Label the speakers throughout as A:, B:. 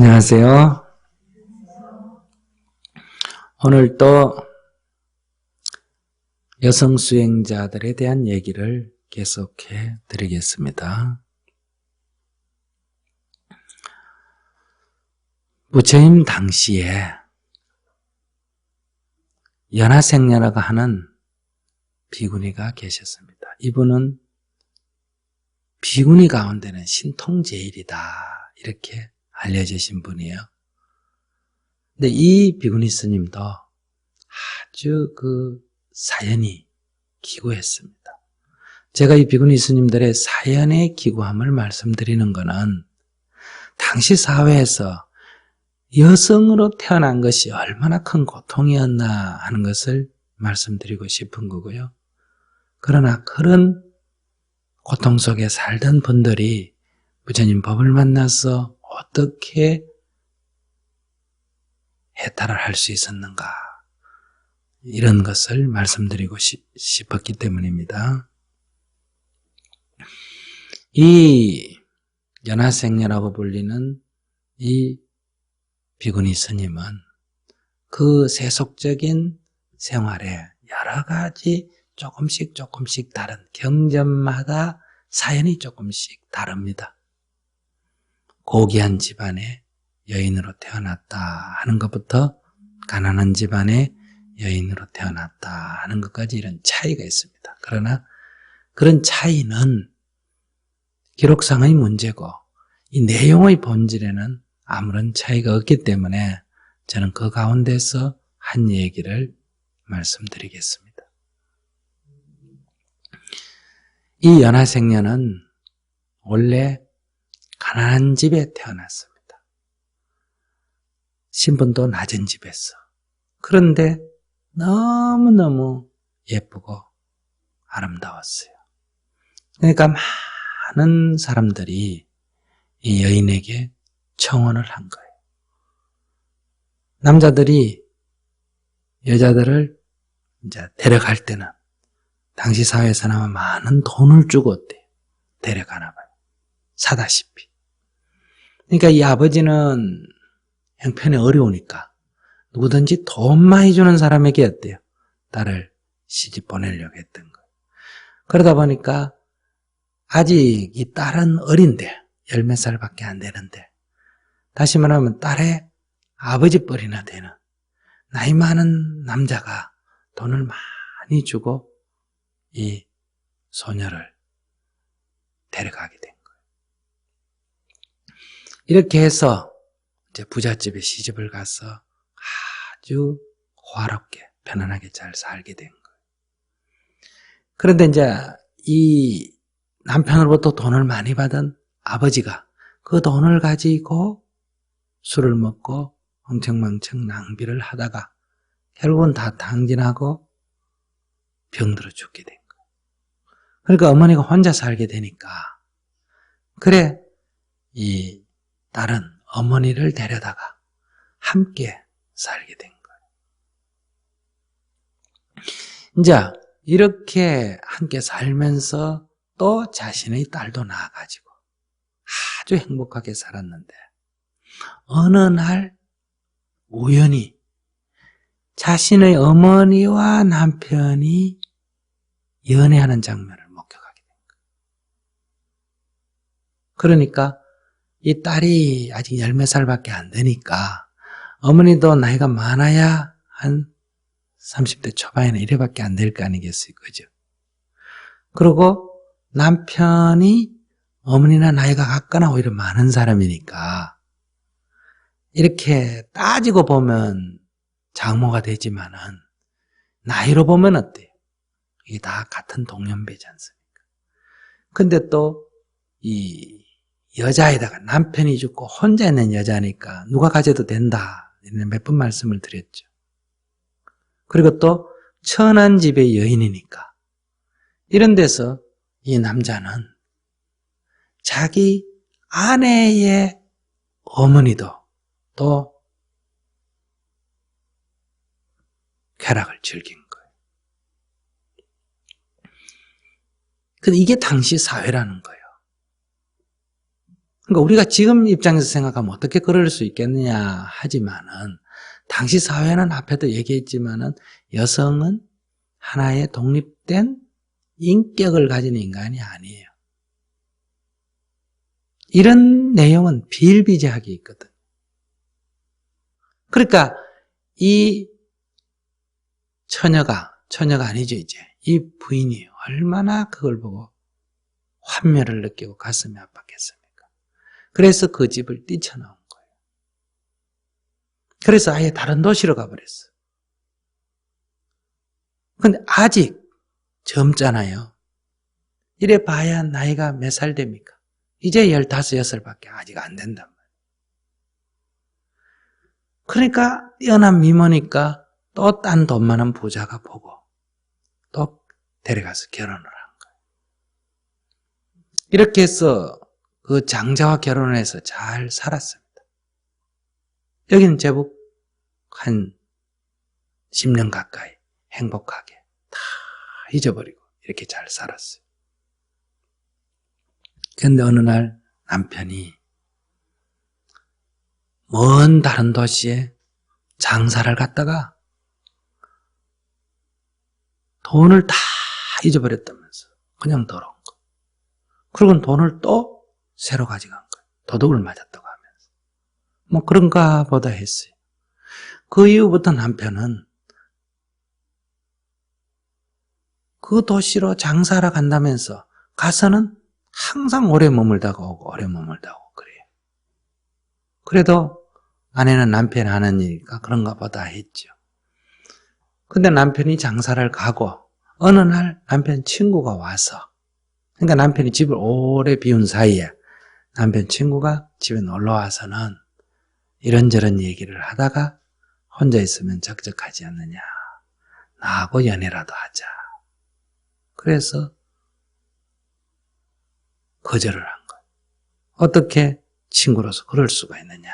A: 안녕하세요. 오늘 또 여성 수행자들에 대한 얘기를 계속해 드리겠습니다. 부처님 당시에 연하생녀라고 하는 비구니가 계셨습니다. 이분은 비구니 가운데는 신통제일이다. 이렇게 알려지신 분이에요. 근데 이 비구니 스님도 아주 그 사연이 기구했습니다. 제가 이 비구니 스님들의 사연의 기구함을 말씀드리는 것은 당시 사회에서 여성으로 태어난 것이 얼마나 큰 고통이었나 하는 것을 말씀드리고 싶은 거고요. 그러나 그런 고통 속에 살던 분들이 부처님 법을 만나서 어떻게 해탈을 할 수 있었는가 이런 것을 말씀드리고 싶었기 때문입니다. 이 연하생녀라고 불리는 이 비구니 스님은 그 세속적인 생활에 여러 가지 조금씩 조금씩 다른 경전마다 사연이 조금씩 다릅니다. 고귀한 집안의 여인으로 태어났다 하는 것부터 가난한 집안의 여인으로 태어났다 하는 것까지 이런 차이가 있습니다. 그러나 그런 차이는 기록상의 문제고 이 내용의 본질에는 아무런 차이가 없기 때문에 저는 그 가운데서 한 얘기를 말씀드리겠습니다. 이 연하생녀는 원래 가난한 집에 태어났습니다. 신분도 낮은 집에서. 그런데 너무너무 예쁘고 아름다웠어요. 그러니까 많은 사람들이 이 여인에게 청혼을 한 거예요. 남자들이 여자들을 이제 데려갈 때는 당시 사회에서는 많은 돈을 주고 어때요? 데려가나 봐요. 사다시피. 그러니까 이 아버지는 형편이 어려우니까 누구든지 돈 많이 주는 사람에게 어때요? 딸을 시집 보내려고 했던 거예요. 그러다 보니까 아직 이 딸은 어린데, 열 몇 살밖에 안 되는데, 다시 말하면 딸의 아버지 뻘이나 되는 나이 많은 남자가 돈을 많이 주고 이 소녀를 데려가게 된 거예요. 이렇게 해서 이제 부잣집에 시집을 가서 아주 호화롭게 편안하게 잘 살게 된 거예요. 그런데 이제 이 남편으로부터 돈을 많이 받은 아버지가 그 돈을 가지고 술을 먹고 엉청망청 낭비를 하다가 결국은 다 당진하고 병들어 죽게 된 거예요. 그러니까 어머니가 혼자 살게 되니까 그래 이 딸은 어머니를 데려다가 함께 살게 된 거예요. 이제 이렇게 함께 살면서 또 자신의 딸도 낳아가지고 아주 행복하게 살았는데 어느 날 우연히 자신의 어머니와 남편이 연애하는 장면을 목격하게 된 거예요. 그러니까 이 딸이 아직 열몇 살밖에 안 되니까 어머니도 나이가 많아야 한 30대 초반에는 이래밖에 안 될 거 아니겠어요. 그죠? 그리고 남편이 어머니나 나이가 같거나 오히려 많은 사람이니까 이렇게 따지고 보면 장모가 되지만은 나이로 보면 어때요? 이게 다 같은 동년배지 않습니까? 근데 또 이 여자에다가 남편이 죽고 혼자 있는 여자니까 누가 가져도 된다. 몇 번 말씀을 드렸죠. 그리고 또 천한 집의 여인이니까 이런 데서 이 남자는 자기 아내의 어머니도 또 쾌락을 즐긴 거예요. 근데 이게 당시 사회라는 거예요. 그러니까 우리가 지금 입장에서 생각하면 어떻게 그럴 수 있겠느냐 하지만은 당시 사회는 앞에도 얘기했지만은 여성은 하나의 독립된 인격을 가진 인간이 아니에요. 이런 내용은 비일비재하게 있거든. 그러니까 이 처녀가 처녀가 아니죠 이제 이 부인이 얼마나 그걸 보고 환멸을 느끼고 가슴이 아팠겠습니까? 그래서 그 집을 뛰쳐나온 거예요. 그래서 아예 다른 도시로 가버렸어. 근데 아직 젊잖아요. 이래 봐야 나이가 몇 살 됩니까? 이제 15, 6살밖에 아직 안 된단 말이에요. 그러니까 뛰어난 미모니까 또 딴 돈 많은 부자가 보고 또 데려가서 결혼을 한 거예요. 이렇게 해서 그 장자와 결혼을 해서 잘 살았습니다. 여기는 제법 한 10년 가까이 행복하게 다 잊어버리고 이렇게 잘 살았어요. 그런데 어느 날 남편이 먼 다른 도시에 장사를 갔다가 돈을 다 잊어버렸다면서 그냥 돌아온 거. 그리고 돈을 또 새로 가져간 거예요. 도둑을 맞았다고 하면서. 뭐 그런가 보다 했어요. 그 이후부터 남편은 그 도시로 장사하러 간다면서 가서는 항상 오래 머물다가 오고 오래 머물다가 오고 그래요. 그래도 아내는 남편이 하는 일이니까 그런가 보다 했죠. 근데 남편이 장사를 가고 어느 날 남편 친구가 와서 그러니까 남편이 집을 오래 비운 사이에 남편 친구가 집에 놀러 와서는 이런저런 얘기를 하다가 혼자 있으면 적적하지 않느냐. 나하고 연애라도 하자. 그래서 거절을 한 거예요. 어떻게 친구로서 그럴 수가 있느냐.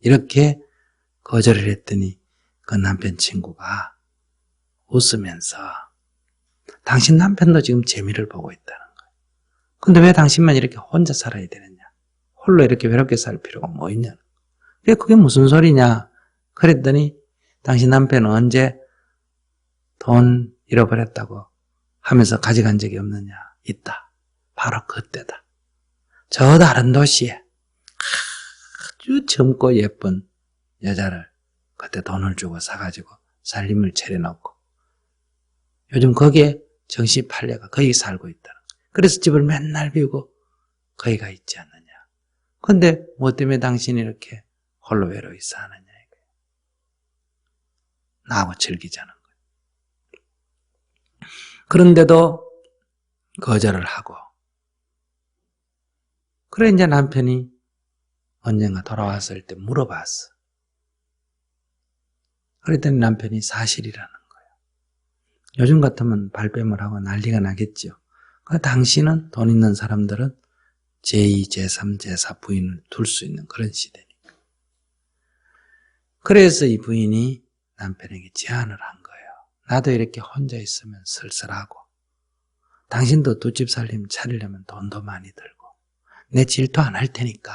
A: 이렇게 거절을 했더니 그 남편 친구가 웃으면서 당신 남편도 지금 재미를 보고 있다는 거예요. 근데 왜 당신만 이렇게 혼자 살아야 되느냐? 홀로 이렇게 외롭게 살 필요가 뭐 있냐? 왜 그게 무슨 소리냐? 그랬더니 당신 남편은 언제 돈 잃어버렸다고 하면서 가져간 적이 없느냐? 있다. 바로 그때다. 저 다른 도시에 아주 젊고 예쁜 여자를 그때 돈을 주고 사가지고 살림을 차려놓고 요즘 거기에 정신 팔려가 거기 살고 거예요. 그래서 집을 맨날 비우고 거기가 있지 않느냐. 근데 뭐 때문에 당신이 이렇게 홀로 외로이 사느냐 이거예요. 나하고 즐기자는 거예요. 그런데도 거절을 하고 그래 이제 남편이 언젠가 돌아왔을 때 물어봤어. 그랬더니 남편이 사실이라는 거예요. 요즘 같으면 발뺌을 하고 난리가 나겠죠. 그 당시는 돈 있는 사람들은 제2, 제3, 제4 부인을 둘 수 있는 그런 시대니까. 그래서 이 부인이 남편에게 제안을 한 거예요. 나도 이렇게 혼자 있으면 쓸쓸하고 당신도 두 집 살림 차리려면 돈도 많이 들고 내 질투 안 할 테니까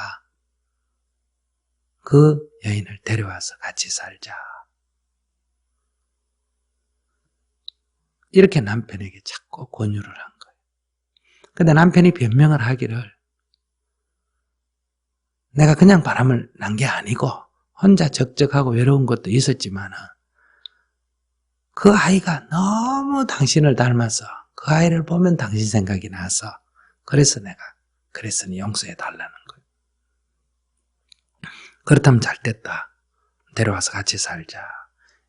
A: 그 여인을 데려와서 같이 살자. 이렇게 남편에게 자꾸 권유를 한 거예요. 근데 남편이 변명을 하기를 내가 그냥 바람을 난 게 아니고 혼자 적적하고 외로운 것도 있었지만 그 아이가 너무 당신을 닮아서 그 아이를 보면 당신 생각이 나서 그래서 내가 그랬으니 용서해 달라는 거예요. 그렇다면 잘 됐다. 데려와서 같이 살자.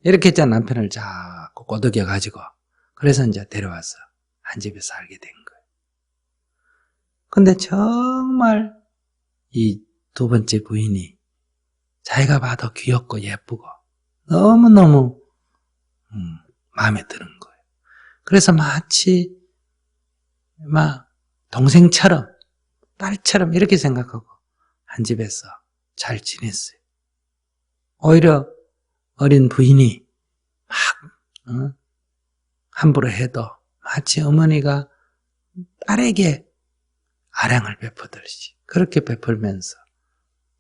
A: 이렇게 했자 남편을 자꾸 꼬드겨 가지고 그래서 이제 데려와서 한 집에 살게 된 거예요. 근데 정말 이 두 번째 부인이 자기가 봐도 귀엽고 예쁘고 너무너무 음, 마음에 드는 거예요. 그래서 마치 막 동생처럼 딸처럼 이렇게 생각하고 한 집에서 잘 지냈어요. 오히려 어린 부인이 막 어? 함부로 해도 마치 어머니가 딸에게 아량을 베푸듯이 그렇게 베풀면서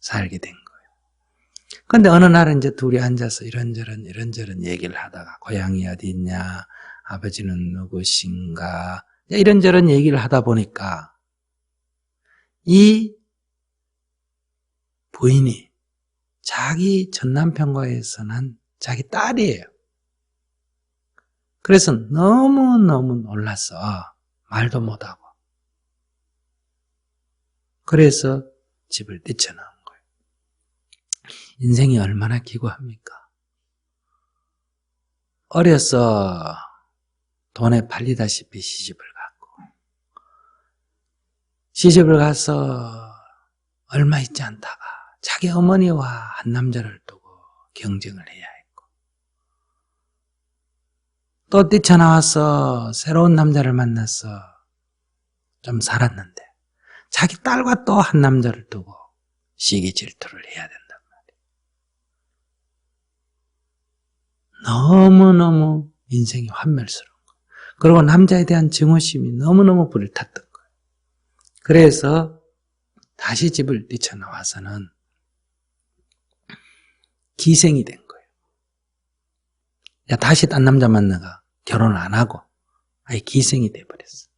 A: 살게 된 거예요. 근데 어느 날은 이제 둘이 앉아서 이런저런 이런저런 얘기를 하다가 고향이 어디 있냐, 아버지는 누구신가, 이런저런 얘기를 하다 보니까 이 부인이 자기 전 남편과의 난 자기 딸이에요. 그래서 너무너무 놀라서 말도 못하고 그래서 집을 거예요. 인생이 얼마나 기구합니까? 어려서 돈에 팔리다시피 시집을 갔고 시집을 가서 얼마 있지 않다가 자기 어머니와 한 남자를 두고 경쟁을 해야 했고 또 뛰쳐나와서 새로운 남자를 만나서 좀 살았는데 자기 딸과 또 한 남자를 두고 시기 질투를 해야 된단 말이에요. 너무너무 인생이 환멸스러운 거예요. 그리고 남자에 대한 증오심이 너무너무 불을 탔던 거예요. 그래서 다시 집을 뛰쳐나와서는 기생이 된 거예요. 야, 다시 딴 남자 만나가 결혼 안 하고 아예 기생이 돼버렸어.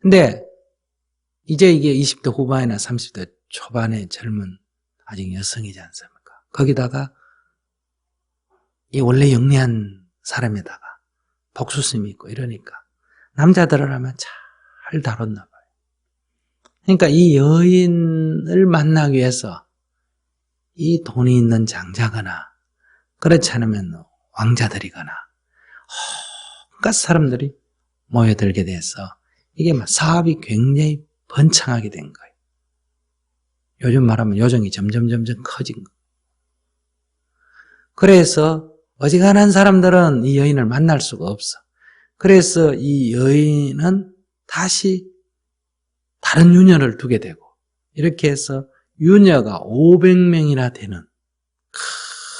A: 근데 이제 이게 20대 후반이나 30대 초반의 젊은 아직 여성이지 않습니까? 거기다가 이 원래 영리한 사람에다가 복수심이 있고 이러니까 남자들을 하면 잘 다뤘나 봐요. 그러니까 이 여인을 만나기 위해서 이 돈이 있는 장자거나 그렇지 않으면 왕자들이거나 온갖 사람들이 모여들게 돼서 이게 막 사업이 굉장히 번창하게 된 거예요. 요즘 말하면 요정이 점점 점점 커진 거예요. 그래서 어지간한 사람들은 이 여인을 만날 수가 없어. 그래서 이 여인은 다시 다른 유녀를 두게 되고 이렇게 해서 유녀가 500명이나 되는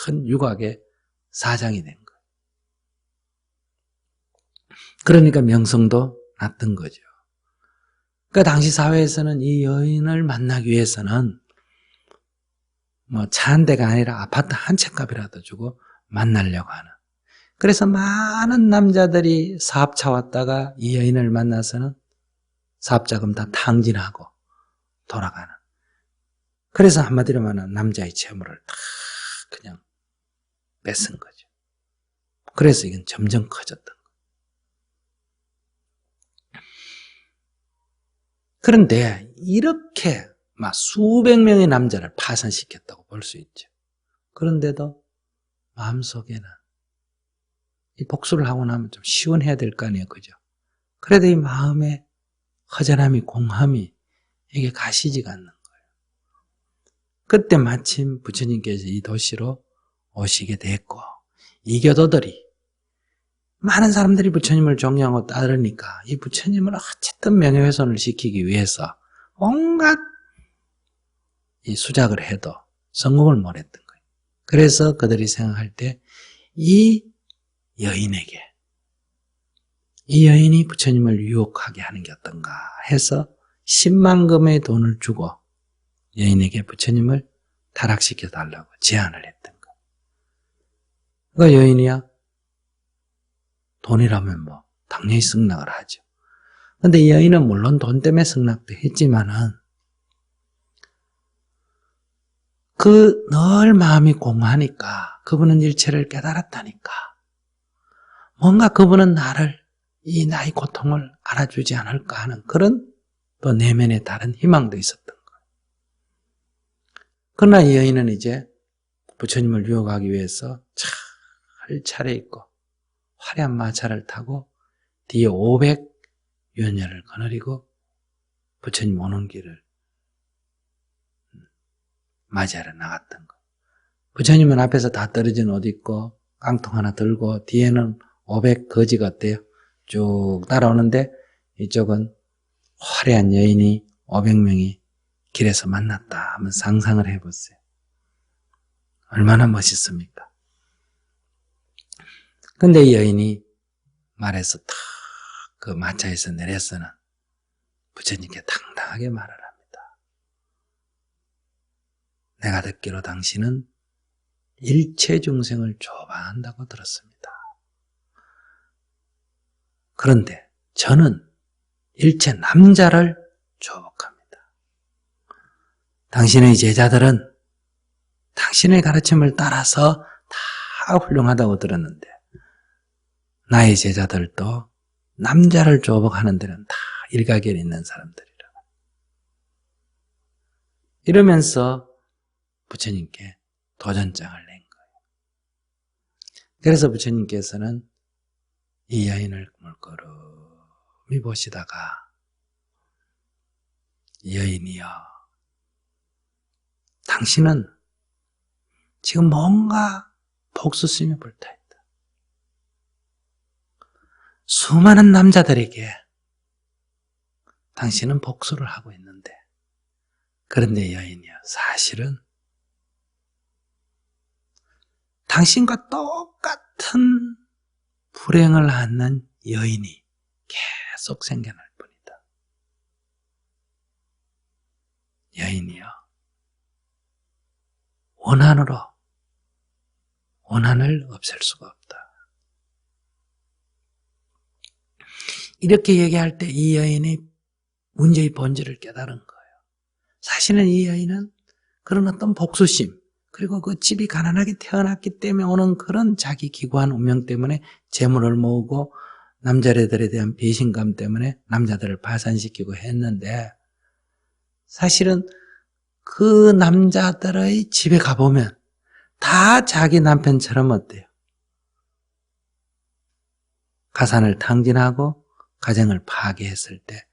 A: 큰 유곽의 사장이 된 거예요. 그러니까 명성도 났던 거죠. 그러니까 당시 사회에서는 이 여인을 만나기 위해서는 뭐 차 한 대가 아니라 아파트 한 채 값이라도 주고 만나려고 하는. 그래서 많은 남자들이 사업차 왔다가 이 여인을 만나서는 사업자금 다 탕진하고 돌아가는. 그래서 한마디로 말하면 남자의 재물을 다 그냥 뺏은 거죠. 그래서 이건 점점 커졌던 거예요. 그런데 이렇게 막 수백 명의 남자를 파산시켰다고 볼 수 있죠. 그런데도 마음속에는 이 복수를 하고 나면 좀 시원해야 될 거 아니에요. 그죠? 그래도 이 마음에 허전함이, 공함이 이게 가시지가 않는 거예요. 그때 마침 부처님께서 이 도시로 오시게 됐고, 이교도들이 많은 사람들이 부처님을 존경하고 따르니까 이 부처님을 어쨌든 명예훼손을 시키기 위해서 온갖 이 수작을 해도 성공을 못 했던 거예요. 그래서 그들이 생각할 때 이 여인에게 이 여인이 부처님을 유혹하게 하는 게 어떤가 해서 10만 금의 돈을 주고 여인에게 부처님을 타락시켜 달라고 제안을 했던 거예요. 그 여인이야 돈이라면 뭐 당연히 승낙을 하죠. 근데 이 여인은 물론 돈 때문에 승낙도 했지만은 그 늘 마음이 공하니까 그분은 일체를 깨달았다니까 뭔가 그분은 나를 이 나의 고통을 알아주지 않을까 하는 그런 또 내면의 다른 희망도 있었던 거예요. 그러나 이 여인은 이제 부처님을 유혹하기 위해서 잘 차려입고 화려한 마차를 타고 뒤에 500 유녀를 거느리고 부처님 오는 길을 맞이하러 나갔던 거. 부처님은 앞에서 다 떨어진 옷 입고 깡통 하나 들고 뒤에는 500 거지가 어때요? 쭉 따라오는데 이쪽은 화려한 여인이 500명이 길에서 만났다 하면 상상을 해보세요. 얼마나 멋있습니까? 근데 이 여인이 말해서 탁 그 마차에서 내려서는 부처님께 당당하게 합니다. 내가 듣기로 당신은 일체 중생을 조반한다고 들었습니다. 그런데 저는 일체 남자를 조복합니다. 당신의 제자들은 당신의 가르침을 따라서 다 훌륭하다고 들었는데 나의 제자들도 남자를 조복하는 데는 다 일가견 있는 사람들이라. 이러면서 부처님께 도전장을 낸 거예요. 그래서 부처님께서는 이 여인을 물끄러미 보시다가 여인이여 당신은 지금 뭔가 복수심에 불타있다. 수많은 남자들에게 당신은 복수를 하고 있는데 그런데 여인이여 사실은 당신과 똑같은 불행을 하는 여인이 계속 생겨날 뿐이다. 여인이여 원한으로 원한을 없앨 수가 없다. 이렇게 얘기할 때 이 여인이 문제의 본질을 깨달은 거예요. 사실은 이 여인은 그런 어떤 복수심, 그리고 그 집이 가난하게 태어났기 때문에 오는 그런 자기 기구한 운명 때문에 재물을 모으고 남자들에 대한 배신감 때문에 남자들을 파산시키고 했는데 사실은 그 남자들의 집에 가보면 다 자기 남편처럼 어때요? 가산을 탕진하고 가정을 파괴했을 때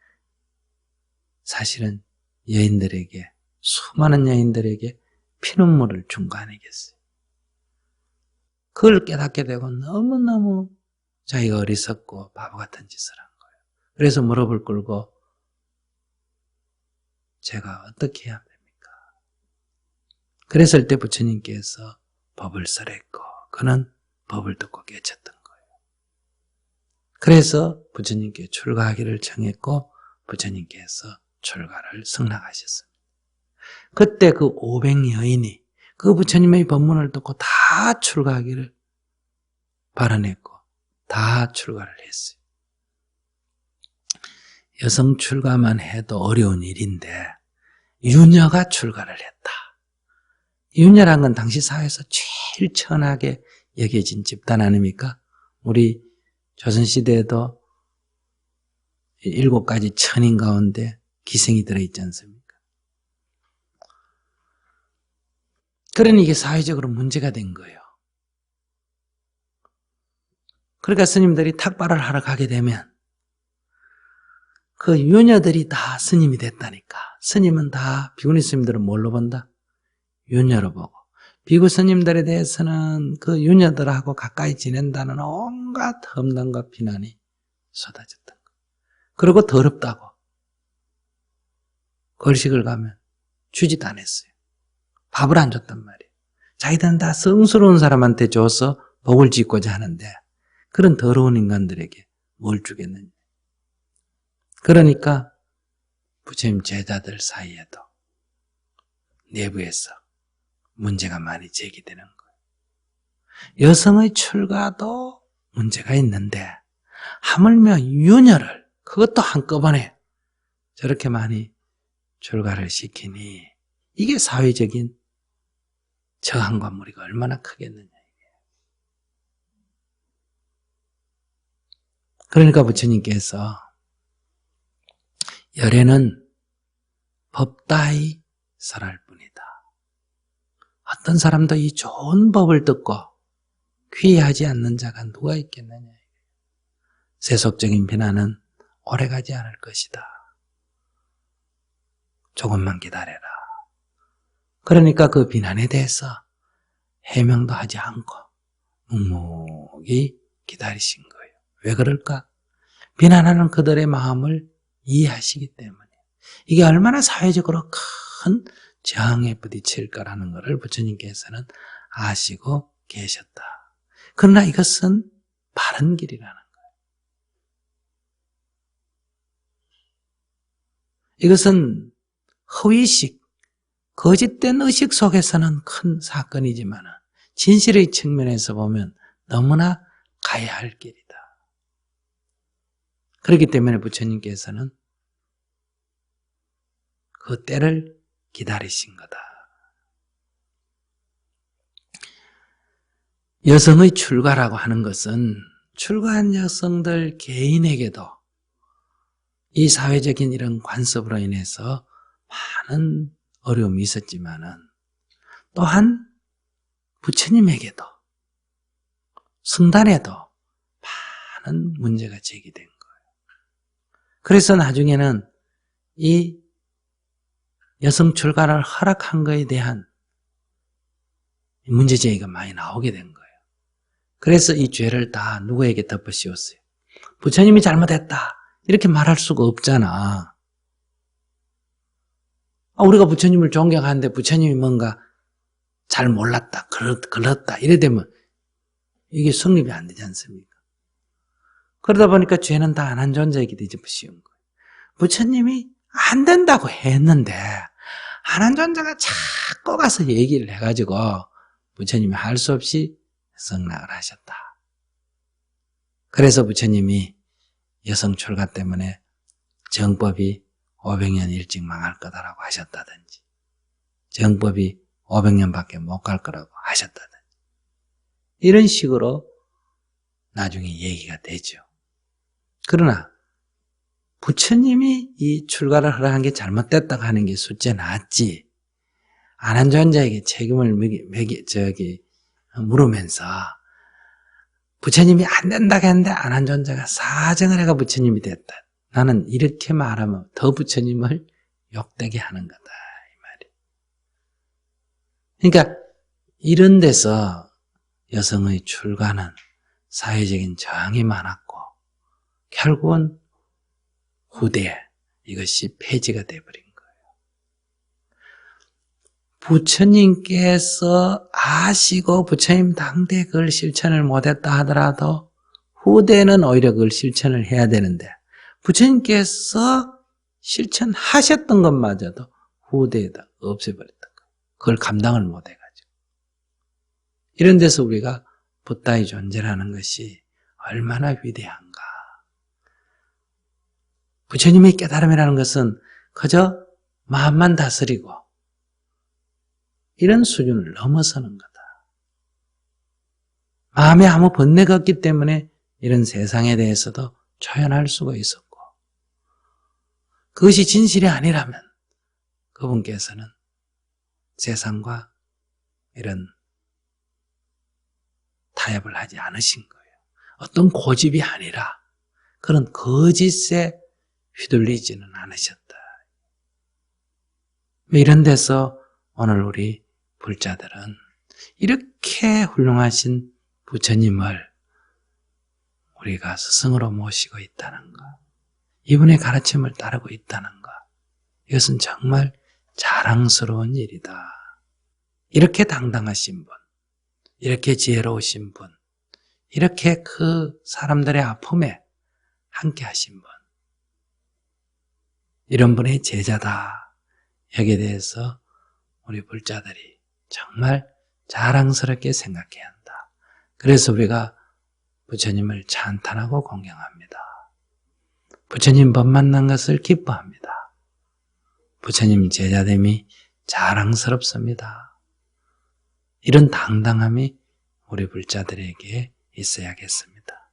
A: 사실은 여인들에게 수많은 여인들에게 피눈물을 준 거 아니겠어요? 그걸 깨닫게 되고 너무너무 자기가 어리석고 바보 같은 짓을 한 거예요. 그래서 무릎을 꿇고 제가 어떻게 해야 됩니까? 그랬을 때 부처님께서 법을 설했고 그는 법을 듣고 깨쳤던 거예요. 그래서 부처님께 출가하기를 청했고 부처님께서 출가를 승낙하셨습니다. 그때 그 500여인이 그 부처님의 법문을 듣고 다 출가하기를 발언했고 다 출가를 했어요. 여성 출가만 해도 어려운 일인데 유녀가 출가를 했다. 유녀란 건 당시 사회에서 제일 천하게 여겨진 집단 아닙니까? 우리 조선시대에도 일곱 가지 천인 가운데 기생이 들어있지 않습니까? 그러니 이게 사회적으로 문제가 된 거예요. 그러니까 스님들이 탁발을 하러 가게 되면 그 유녀들이 다 스님이 됐다니까. 스님은 다 비구니 스님들은 뭘로 본다? 유녀로 보고 비구 스님들에 대해서는 그 유녀들하고 가까이 지낸다는 온갖 험담과 비난이 쏟아졌던 거. 그리고 더럽다고 걸식을 가면 주지도 안 했어요. 밥을 안 줬단 말이에요. 자기들은 다 성스러운 사람한테 줘서 복을 짓고자 하는데 그런 더러운 인간들에게 뭘 주겠느냐. 그러니까 부처님 제자들 사이에도 내부에서 문제가 많이 제기되는 거예요. 여성의 출가도 문제가 있는데 하물며 유녀를 그것도 한꺼번에 저렇게 많이 출가를 시키니 이게 사회적인 저항과 무리가 얼마나 크겠느냐. 그러니까 부처님께서 열애는 법다이 설할 뿐이다. 어떤 사람도 이 좋은 법을 듣고 귀하지 않는 자가 누가 있겠느냐. 세속적인 비난은 오래가지 않을 것이다. 조금만 기다려라. 그러니까 그 비난에 대해서 해명도 하지 않고 묵묵히 기다리신 거예요. 왜 그럴까? 비난하는 그들의 마음을 이해하시기 때문에 이게 얼마나 사회적으로 큰 저항에 부딪힐까라는 것을 부처님께서는 아시고 계셨다. 그러나 이것은 바른 길이라는 거예요. 이것은 허위식, 거짓된 의식 속에서는 큰 사건이지만 진실의 측면에서 보면 너무나 가야 할 길이다. 그렇기 때문에 부처님께서는 그 때를 기다리신 거다. 여성의 출가라고 하는 것은 출가한 여성들 개인에게도 이 사회적인 이런 관습으로 인해서 많은 어려움이 있었지만은 또한 부처님에게도 성단에도 많은 문제가 제기된 거예요. 그래서 나중에는 이 여성 출가를 허락한 것에 대한 문제 제기가 많이 나오게 된 거예요. 그래서 이 죄를 다 누구에게 덮어 씌웠어요? 부처님이 잘못했다. 이렇게 말할 수가 없잖아. 아, 우리가 부처님을 존경하는데 부처님이 뭔가 잘 몰랐다, 걸렀다, 이래 되면 이게 성립이 안 되지 않습니까? 그러다 보니까 죄는 다 안 한 존재에게 뒤집어 씌운 거예요. 부처님이 안 된다고 했는데, 안 한 존재가 자꾸 가서 얘기를 해가지고, 부처님이 할 수 없이 성락을 하셨다. 그래서 부처님이 여성 출가 때문에 정법이 500년 일찍 망할 거다라고 하셨다든지, 정법이 500년밖에 못 갈 거라고 하셨다든지, 이런 식으로 나중에 얘기가 되죠. 그러나 부처님이 이 출가를 허락한 게 잘못됐다고 하는 게 숫자 낫지. 안 한 존자에게 책임을 매기, 매기, 저기, 물으면서 부처님이 안 된다고 했는데 안 한 존자가 사정을 해가 부처님이 됐다. 나는 이렇게 말하면 더 부처님을 욕되게 하는 거다. 이 말이. 그러니까 이런 데서 여성의 출가는 사회적인 저항이 많았고 결국은 후대에 이것이 폐지가 돼버린 거예요. 부처님께서 아시고 부처님 당대 그걸 실천을 못했다 하더라도 후대는 오히려 그걸 실천을 해야 되는데 부처님께서 실천하셨던 것마저도 후대에다 없애버렸던 거예요. 그걸 감당을 못 해가지고. 이런 데서 우리가 부다의 존재라는 것이 얼마나 위대한가. 부처님의 깨달음이라는 것은 그저 마음만 다스리고 이런 수준을 넘어서는 거다. 마음에 아무 번뇌가 없기 때문에 이런 세상에 대해서도 초연할 수가 있었고 그것이 진실이 아니라면 그분께서는 세상과 이런 타협을 하지 않으신 거예요. 어떤 고집이 아니라 그런 거짓에 휘둘리지는 않으셨다. 이런 데서 오늘 우리 불자들은 이렇게 훌륭하신 부처님을 우리가 스승으로 모시고 있다는 것, 이분의 가르침을 따르고 있다는 것, 이것은 정말 자랑스러운 일이다. 이렇게 당당하신 분, 이렇게 지혜로우신 분, 이렇게 그 사람들의 아픔에 함께 하신 분, 이런 분의 제자다. 여기에 대해서 우리 불자들이 정말 자랑스럽게 생각해야 한다. 그래서 우리가 부처님을 찬탄하고 공경합니다. 부처님 법 만난 것을 기뻐합니다. 부처님 제자됨이 자랑스럽습니다. 이런 당당함이 우리 불자들에게 있어야겠습니다.